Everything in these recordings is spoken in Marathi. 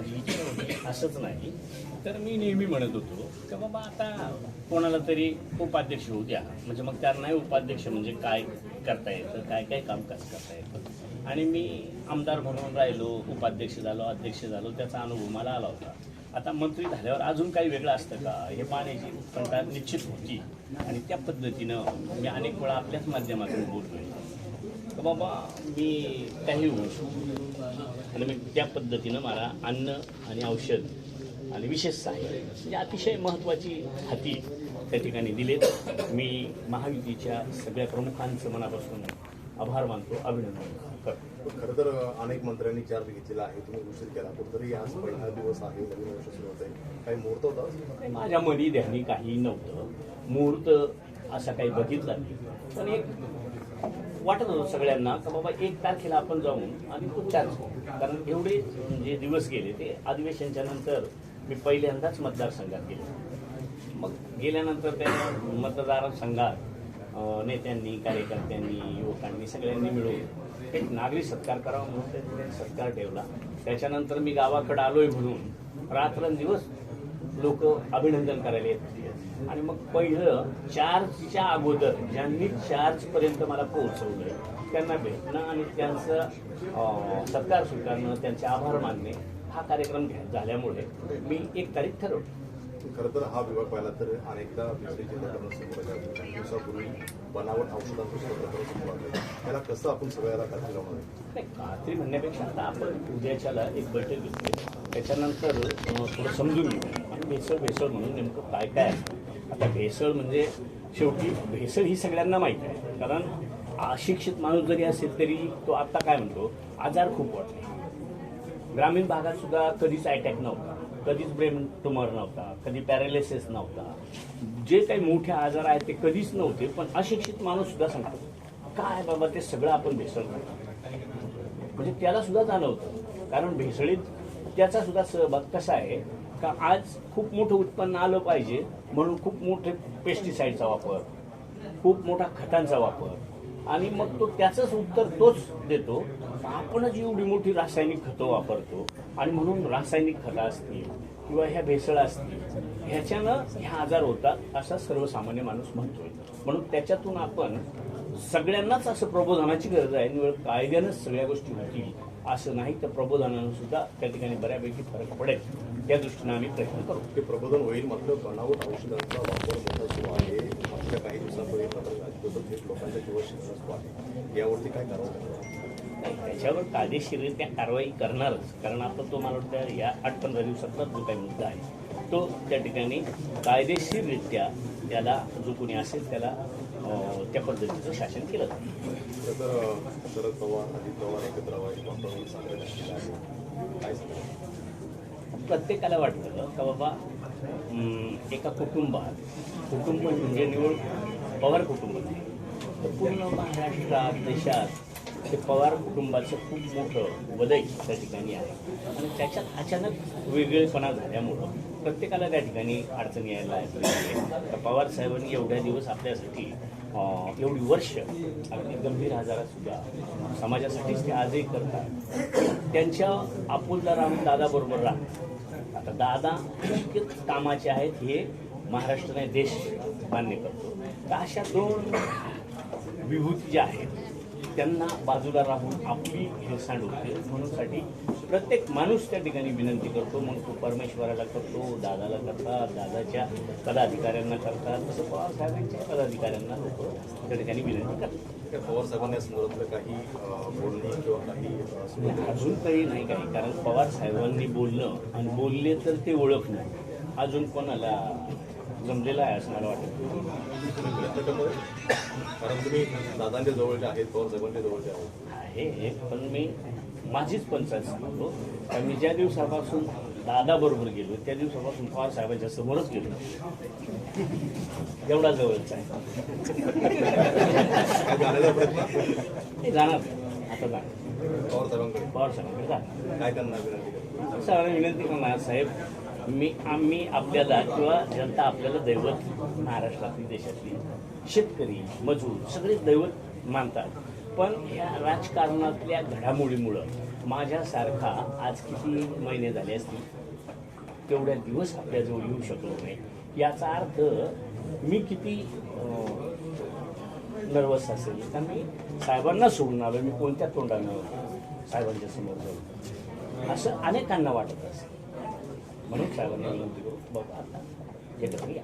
माझी इच्छा होती असंच नाही. तर मी नेहमी म्हणत होतो की बाबा आता कोणाला तरी उपाध्यक्ष होऊ द्या. म्हणजे मग त्यांना उपाध्यक्ष म्हणजे काय करता येतं काय काय कामकाज करता येतं. आणि मी आमदार म्हणून राहिलो उपाध्यक्ष झालो अध्यक्ष झालो त्याचा अनुभव मला आला होता. आता मंत्री झाल्यावर अजून काही वेगळं असतं का? हे पाण्याची उत्कंठा निश्चित होती. आणि त्या पद्धतीनं मी अनेक वेळा आपल्याच माध्यमातून बोलतोय. तर बाबा मी काही होऊ आणि मी त्या पद्धतीनं मला अन्न आणि औषध आणि विशेष सहाय्य म्हणजे अतिशय महत्त्वाची हाती त्या ठिकाणी दिलेत. मी महायुतीच्या सगळ्या प्रमुखांचं मनापासून आभार मानतो अभिनंदन करतो. खरं तर अनेक मंत्र्यांनी चार्ज घेतलेला आहे तुम्ही उशीर केला. कुठेतरी आज पहिला दिवस आहे नवीन वर्ष सुरू होत आहे काही मुहूर्त होता? माझ्या मनी ध्यानी काही नव्हतं. मुहूर्त असा काही बघितला नाही. पण एक वाटत होतं सगळ्यांना का बाबा एक तारखेला आपण जाऊन आणि तो कारण एवढे जे दिवस गेले ते अधिवेशनच्या नंतर मी पहिल्यांदाच मतदारसंघात गेलो. मग गेल्यानंतर त्या मतदारसंघात नेत्यांनी कार्यकर्त्यांनी युवकांनी सगळ्यांनी मिळून एक नागरी सत्कार करावा म्हणून त्या सत्कार ठेवला. त्याच्यानंतर मी गावाकडे आलोय म्हणून रात्रंदिवस लोक अभिनंदन करायला येत आणि मग पहिलं चार्जच्या अगोदर ज्यांनी चार्जपर्यंत मला पोहोचवलं त्यांना भेटणं आणि त्यांचं सत्कार स्वीकारणं त्यांचे आभार मानणे हा कार्यक्रम घ्या झाल्यामुळे मी एक तारीख ठरवली. खरं तर हा विभाग पाहिला तर अनेकदा. काही दिवसापूर्वी बनावट औषधांचं प्रकरण त्याला कसं आपण सगळ्याला खात्री लावणार? खात्री म्हणण्यापेक्षा आता आपण उद्याच्याला एक बैठक घेतली. त्याच्यानंतर थोडं समजून घेऊ भेसळ भेसळ म्हणून नेमकं काय काय आहे? आता भेसळ म्हणजे शेवटी भेसळ ही सगळ्यांना माहीत आहे. कारण अशिक्षित माणूस जरी असेल तरी तो आत्ता काय म्हणतो? आजार खूप वाटले ग्रामीण भागात सुद्धा कधीच अटॅक नव्हता. कधीच ब्रेन ट्युमर नव्हता. कधी पॅरालिसिस नव्हता. जे काही मोठे आजार आहेत ते कधीच नव्हते पण अशिक्षित माणूस सुद्धा सांगतो काय बाबा ते सगळं आपण भेसळ करतो म्हणजे त्याला सुद्धा जाणवतं. कारण भेसळीत त्याचा सुद्धा सहभाग कसा आहे? का आज खूप मोठं उत्पन्न आलं पाहिजे म्हणून खूप मोठे पेस्टिसाईडचा वापर खूप मोठा खतांचा वापर. आणि मग तो त्याचंच उत्तर तोच देतो. आपणच एवढी मोठी रासायनिक खतं वापरतो आणि म्हणून रासायनिक खतं असतील किंवा ह्या भेसळ असतील ह्याच्यानं ह्या आजार होतात असा सर्वसामान्य माणूस म्हणतोय. म्हणून त्याच्यातून आपण सगळ्यांनाच असं प्रबोधनाची गरज आहे. निवड कायद्यानंच सगळ्या गोष्टी होतील असं नाही तर प्रबोधनानं सुद्धा त्या ठिकाणी बऱ्यापैकी फरक पडेल. त्या दृष्टीनं आम्ही प्रयत्न करू. ते प्रबोधन होईल मात्र बनावट औषधांचा वापर मोठा सुरू आहे मागच्या काही दिवसापूर्वी मात्र राज्यभर थेट आहे यावरती काय कारवाई त्याच्यावर कायदेशीररित्या कारवाई करणारच. कारण आता तो मला वाटतं या आठ पंधरा दिवसातला जो काही मुद्दा आहे तो त्या ठिकाणी कायदेशीररित्या त्याला जो कोणी असेल त्याला त्या पद्धतीचं शासन केलं तर शरद पवार अजित पवार एकत्र प्रत्येकाला वाटतं का बाबा एका कुटुंबात कुटुंब म्हणजे निवड पवार कुटुंब नाही. तर पूर्ण महाराष्ट्रात देशात ते पवार कुटुंबाचं खूप मोठं वदय त्या ठिकाणी आहे. आणि त्याच्यात अचानक वेगळेपणा झाल्यामुळं प्रत्येकाला त्या ठिकाणी अडचणी यायला तर पवार साहेबांनी एवढ्या दिवस आपल्यासाठी एवढी वर्ष अगदी गंभीर आजारातसुद्धा समाजासाठीच ते आजही करतात. त्यांच्या आपुलदार दादाबरोबर राहतात आता दादा इतके कामाचे आहेत हे महाराष्ट्राने नाही देश मान्य करतो. तर अशा दोन विभूती ज्या आहेत त्यांना बाजूला राहून आपली हेळसांड होते म्हणूनसाठी प्रत्येक माणूस त्या ठिकाणी विनंती करतो. मग तो परमेश्वराला करतो दादाला करतात दादाच्या पदाधिकाऱ्यांना करतात. तसं पवार साहेबांच्या पदाधिकाऱ्यांना लोक त्या ठिकाणी विनंती करतात. त्या पवार साहेबांनी या संदर्भातलं काही बोलणी किंवा काही अजून तरी नाही काही. कारण पवार साहेबांनी बोलणं आणि बोलले तर ते ओळखणं. अजून कोणाला जमलेलं आहे असं मला वाटतं. करणार कारण तुम्ही दादांच्या जवळचे आहेत पवार साहेबांच्या जवळचे आहे पण मी माझीच पंचायत सांगतो. कारण मी ज्या दिवसापासून दादा बरोबर गेलो त्या दिवसापासून पवार साहेबांच्या समोरच गेलो. एवढा जवळचा आहे. जाणार. आता जाणार. पवार साहेबांकडे. पवार साहेबांकडे जाणार. काय करतो? सगळ्यांना विनंती करणार साहेब. मी आम्ही आपल्याला किंवा जनता आपल्याला दैवत महाराष्ट्रातली देशातली शेतकरी मजूर सगळे दैवत मानतात. पण या राजकारणातल्या घडामोडीमुळं माझ्यासारखा आज किती महिने झाले असतील तेवढ्या दिवस आपल्याजवळ येऊ शकलो नाही. याचा अर्थ मी किती नर्वस असेल तर मी साहेबांना सोडून आलो मी कोणत्या तोंडानं साहेबांच्या समोर जाऊ? असं अनेकांना वाटत असेल. म्हणून साहेबांना बाबा आता. एकत्र या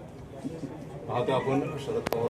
आता आपण शरद पवार